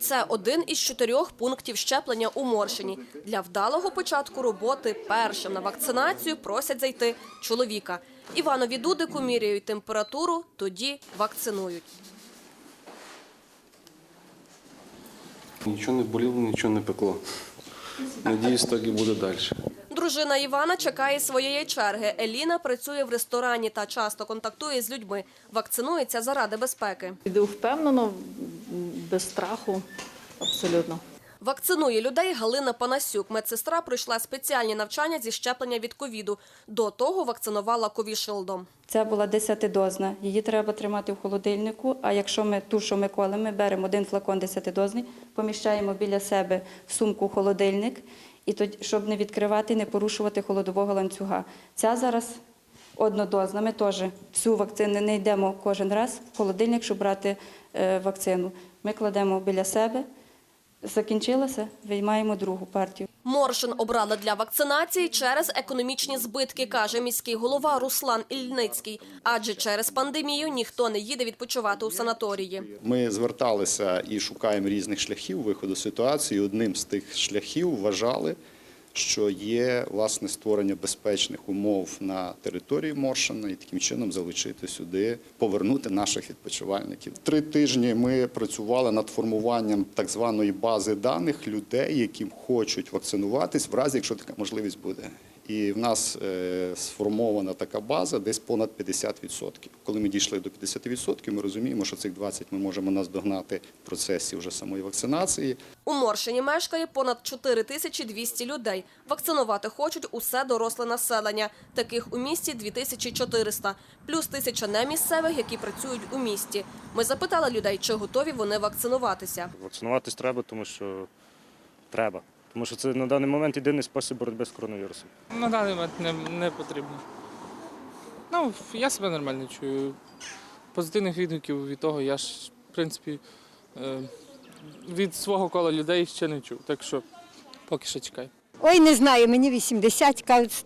Це один із чотирьох пунктів щеплення у Моршині. Для вдалого початку роботи першим на вакцинацію просять зайти чоловіка. Іванові Дудику міряють температуру, тоді вакцинують. Нічого не боліло, нічого не пекло. Надіюсь, так і буде далі. Дружина Івана чекає своєї черги. Еліна працює в ресторані та часто контактує з людьми. Вакцинується заради безпеки. Іду впевнено, без страху, абсолютно. Вакцинує людей Галина Панасюк. Медсестра пройшла спеціальні навчання зі щеплення від ковіду. До того вакцинувала ковішилдом. Це була 10-дозна. Її треба тримати в холодильнику. А якщо ми ту, що ми колемо, ми беремо один флакон 10-дозний, поміщаємо біля себе в сумку холодильник, і тоді, щоб не відкривати, не порушувати холодового ланцюга. Ця зараз однодозна. Ми теж всю вакцину не йдемо кожен раз в холодильник, щоб брати е, вакцину. Ми кладемо біля себе. Закінчилося, виймаємо другу партію. Моршин обрали для вакцинації через економічні збитки, каже міський голова Руслан Ільницький. Адже через пандемію ніхто не їде відпочивати у санаторії. Ми зверталися і шукаємо різних шляхів виходу ситуації. Одним з тих шляхів вважали, що є власне створення безпечних умов на території Моршина і таким чином залучити сюди, повернути наших відпочивальників. Три тижні ми працювали над формуванням так званої бази даних людей, які хочуть вакцинуватись, в разі якщо така можливість буде. І в нас е, сформована така база десь понад 50%. Коли ми дійшли до 50%, ми розуміємо, що цих 20% ми можемо наздогнати в процесі вже самої вакцинації. У Моршині мешкає понад 4200 людей. Вакцинувати хочуть усе доросле населення. Таких у місті 2400, плюс тисяча немісцевих, які працюють у місті. Ми запитали людей, чи готові вони вакцинуватися. Вакцинуватись треба, тому що треба. Тому що це на даний момент єдиний спосіб боротьби з коронавірусом. На даний момент не, не потрібно. Ну, я себе нормально чую. Позитивних відгуків від того я ж, в принципі, е, від свого кола людей ще не чув. Так що поки що чекаю. Ой, не знаю, мені 80, кажуть,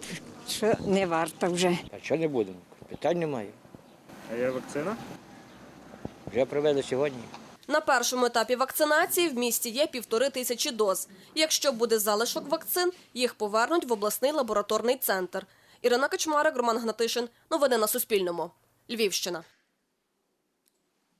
що не варто вже. А що не будемо? Питань немає. А є вакцина? Вже привезли сьогодні. На першому етапі вакцинації в місті є півтори тисячі доз. Якщо буде залишок вакцин, їх повернуть в обласний лабораторний центр. Ірина Качмарик, Роман Гнатишин. Новини на Суспільному. Львівщина.